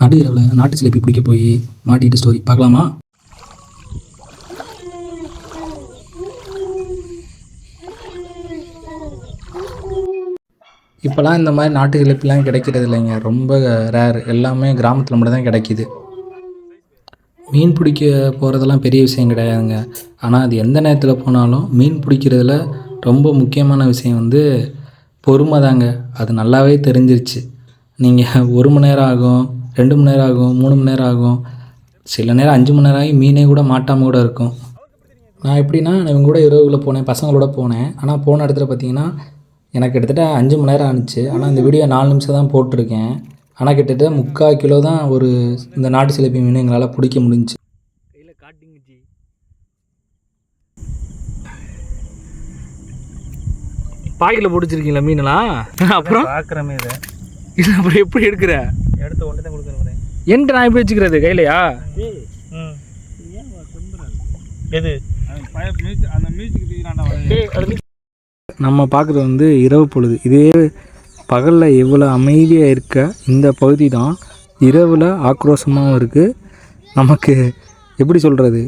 நடு இரவில் நாட்டு சிலைப்பி பிடிக்க போய் மாட்டிட்டு ஸ்டோரி பார்க்கலாமா? இப்போலாம் இந்த மாதிரி நாட்டு சிலேபிலாம் கிடைக்கிறது இல்லைங்க. ரொம்ப ரேர் எல்லாமே கிராமத்தில் மட்டும் தான் கிடைக்கிது. மீன் பிடிக்க போகிறதெல்லாம் பெரிய விஷயம் கிடையாதுங்க. ஆனால் அது எந்த நேரத்தில் போனாலும் மீன் பிடிக்கிறதுல ரொம்ப முக்கியமான விஷயம் வந்து பொறுமை தாங்க. அது நல்லாவே தெரிஞ்சிருச்சு. நீங்கள் ஒரு மணி நேரம் ஆகும். ரெண்டு மணி நேரம் ஆகும் மூணு மணி நேரம் ஆகும். சில நேரம் அஞ்சு மணி நேரம் ஆகி மீனே கூட மாட்டாமல் கூட இருக்கும். நான் எப்படின்னா நான் இவங்க கூட இரவுக்குள்ளே போனேன் பசங்களோட போனேன். ஆனால் போன இடத்துல பார்த்தீங்கன்னா எனக்கு கிட்டத்தட்ட அஞ்சு மணி நேரம் ஆணுச்சு ஆனால் இந்த வீடியோ நாலு நிமிஷம் தான் போட்டிருக்கேன். ஆனால் கிட்டத்தட்ட முக்கால் கிலோ தான் ஒரு இந்த நாட்டு சிலேபி மீன் எங்களால் பிடிக்க காட்டுங்கச்சி பாக்கில் பிடிச்சிருக்கீங்களா மீனெல்லாம்? அப்புறம்? பார்க்குறமே இதை. இது அப்புறம் எப்படி எடுக்கிற? எடுத்து ஒன்று தான் கொடுக்குறேன் என்கிட்ட நான் எப்படி வச்சுக்கிறது? கையிலையா? எது? நம்ம பார்க்குறது வந்து இரவு பொழுது. இதே பகலில் எவ்வளோ அமைதியாக இருக்க இந்த பகுதி தான் இரவில் ஆக்ரோஷமாகவும் இருக்குது நமக்கு எப்படி சொல்கிறது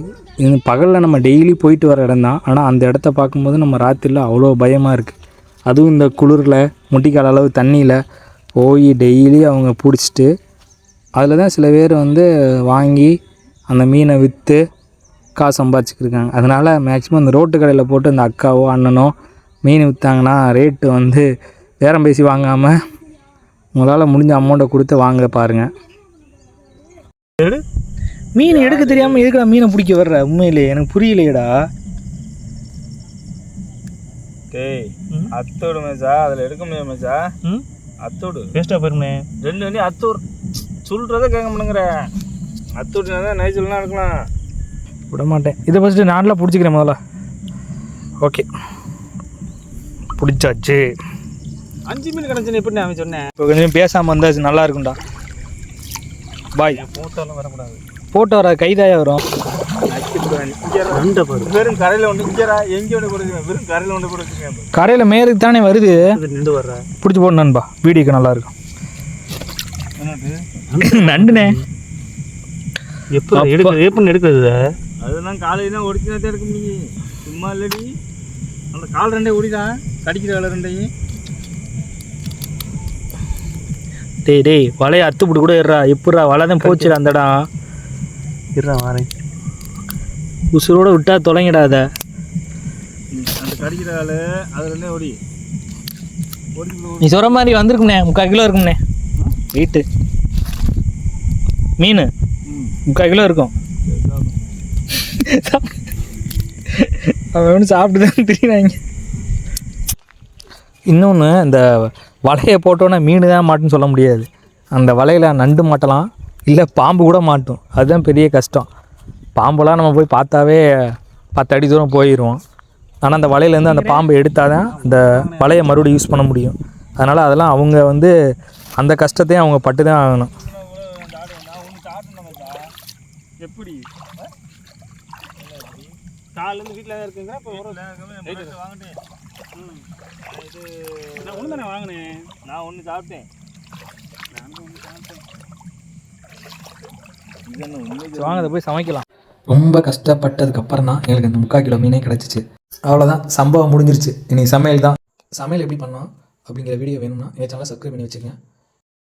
இது பகலில் நம்ம டெய்லி போயிட்டு வர இடம் தான். ஆனால் அந்த இடத்த பார்க்கும்போது நம்ம ராத்திரியில் அவ்வளோ பயமாக இருக்குது அதுவும் இந்த குளிரில் முட்டிக்கால் அளவு தண்ணியில் போய் டெய்லி அவங்க பிடிச்சிட்டு அதில் தான் சில பேர் வந்து வாங்கி அந்த மீனை விற்று காசு சம்பாதிச்சிக்கிருக்காங்க அதனால் மேக்ஸிமம் இந்த ரோட்டு கடையில் போட்டு இந்த அக்காவோ அண்ணனோ மீன் விற்றாங்கன்னா ரேட்டு வந்து பேரம் பேசி வாங்காமல் உங்களால் முடிஞ்ச அமௌண்ட்டை கொடுத்து வாங்க பாருங்கள் மீன் எடுக்க தெரியாமல் எதுக்குடா மீனை பிடிக்க வர்ற? உண்மையிலே எனக்கு புரியலையேடா. டேய் அத்தோடு மேச்சா அதில் எடுக்க முடியாது மேச்சா ம்? அத்தோடு. வேஸ்ட்டாக போயிருமே. ரெண்டு வண்டி அத்தோடு சொல்கிறத கேட்க மாட்டேங்கிற. அத்தோடு தான் நைச்சல்லாம் எடுக்கலாம் விட மாட்டேன் இதை ஃபஸ்ட்டு நான்லாம் பிடிச்சிக்கிறேன் முதல்ல. ஓகே பிடிச்சாச்சு. அஞ்சு மீன் கிடச்சுன்னு எப்படி நான் சொன்னேன்? இப்போ கொஞ்சம் பேசாமல் வந்தாச்சு நல்லா இருக்கும்டா. பாய் மூத்தாலும் வரக்கூடாது. போட்டு வர கைதாயா வரும். வெறும் கரையில் ஒன்று இங்கேரா எங்கே ஒன்று கொடுக்குறேன் வெறும் கரையில் ஒன்று கொடுக்குறேன் கரையில் மேருக்கு தானே வருது? நின்று வர்ற. பிடிச்சி போடு நண்பா. வீடியோக்கு நல்லா இருக்கும். நண்டுனே. எப்படி எடுக்க எப்படி எடுக்கிறது அதெல்லாம் காலையில் தான் ஒடிச்சுனா தான் எடுக்க முடியும். சும்மா இல்லடி. அந்த கால் ரெண்டே ஓடிதான் கடிக்கிற வேலை ரெண்டையும். டேய் டேய் வலையை அத்து போட்டு கூட இருறா எப்படா வலை தான் போச்சுடா அந்த இடம். இருறா வரேன். உசுரோட விட்டா தொலைங்கிடாத. அந்த கடிக்கிற வேலை அது ரெண்டே ஓடி நீ சொல்கிற மாதிரி வந்திருக்கும்ண்ணே முக்கால் கிலோ இருக்கும்ண்ணே. வெயிட்டு மீன். முக்கால் கிலோ இருக்கும். அவன் ஒன்று சாப்பிட்டு தான் தெரியுறாங்க. இன்னொன்று இந்த வலையை போட்டோன்னே மீன் தான் மாட்டுன்னு சொல்ல முடியாது. அந்த வலையில் நண்டு மாட்டலாம் இல்லை பாம்பு கூட மாட்டும். அதுதான் பெரிய கஷ்டம். பாம்பெல்லாம் நம்ம போய் பார்த்தாவே பத்து அடி தூரம் போயிடுவோம். ஆனால் அந்த வலையிலேருந்து அந்த பாம்பை எடுத்தால் தான் அந்த வலையை மறுபடியும் யூஸ் பண்ண முடியும். அதனால் அதெல்லாம் அவங்க வந்து அந்த கஷ்டத்தையும் அவங்க பட்டு தான் ஆகணும். எப்படி? காலேருந்து வீட்டில் தான் இருக்குங்க இப்போ ஒரு வாங்கிட்டேன் ம். இது நான் ஒன்று தானே வாங்கினேன்? நான் ஒன்று சாப்பிட்டேன். நான் ஒன்று சாப்பிட்டேன் இது என்ன உண்மை சரி, வாங்க போய் சமைக்கலாம். ரொம்ப கஷ்டப்பட்டதுக்கு அப்புறம் தான் எங்களுக்கு அந்த முக்கால் கிலோ மீனே கிடச்சிச்சு. அவ்வளோதான் சம்பவம் முடிஞ்சிருச்சு. இனி சமையல் தான். சமையல் எப்படி பண்ணோம் அப்படிங்கிற வீடியோ வேணும்னா என் சேனலை சப்ஸ்கிரைப் பண்ணி வச்சுக்கங்க.